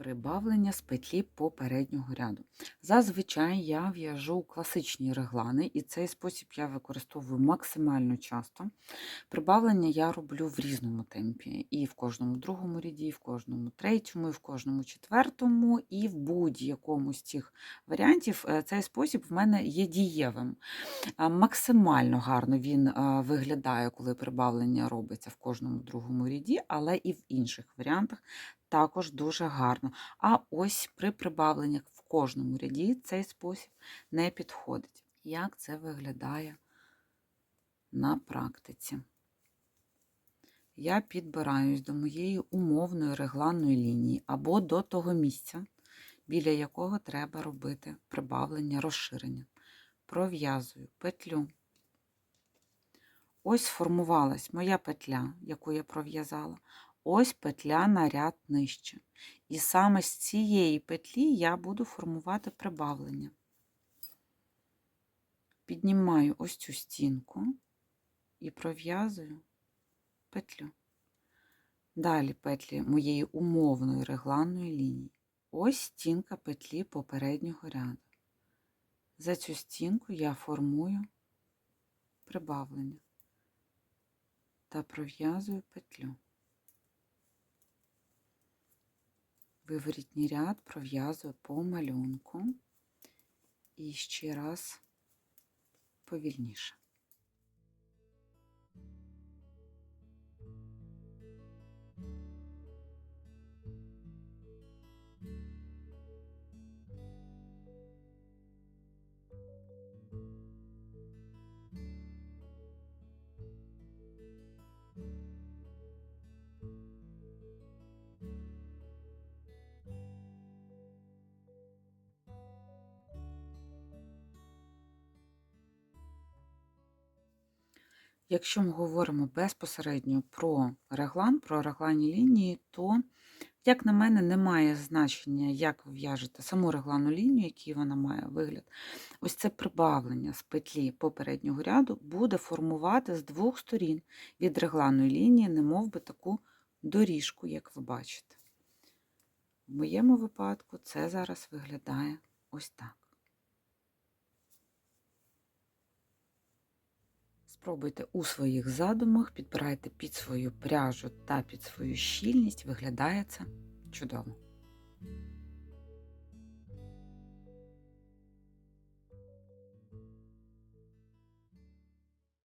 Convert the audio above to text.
Прибавлення з петлі попереднього ряду. Зазвичай я в'яжу класичні реглани, і цей спосіб я використовую максимально часто. Прибавлення я роблю в різному темпі. І в кожному другому ряді, і в кожному третьому, і в кожному четвертому, і в будь-якому з цих варіантів е, цей спосіб в мене є дієвим. Максимально гарно він виглядає, коли прибавлення робиться в кожному другому ряді, але і в інших варіантах також дуже гарно. А ось при прибавленнях в кожному ряді цей спосіб не підходить. Як це виглядає на практиці? Я підбираюсь до моєї умовної регланної лінії або до того місця, біля якого треба робити прибавлення розширення. Пров'язую петлю. Ось сформувалась моя петля, яку я пров'язала. Ось петля на ряд нижче. І саме з цієї петлі я буду формувати прибавлення. Піднімаю ось цю стінку і пров'язую петлю. Далі петлі моєї умовної регланної лінії. Ось стінка петлі попереднього ряду. За цю стінку я формую прибавлення та пров'язую петлю. Виворітній ряд пров'язую по малюнку і ще раз повільніше. Якщо ми говоримо безпосередньо про реглан, про регланні лінії, то, як на мене, немає значення, як в'яжете саму регланну лінію, який вона має вигляд. Ось це прибавлення з петлі попереднього ряду буде формувати з двох сторін від регланної лінії, немов би таку доріжку, як ви бачите. В моєму випадку це зараз виглядає ось так. Спробуйте у своїх задумах, підбирайте під свою пряжу та під свою щільність, виглядає це чудово.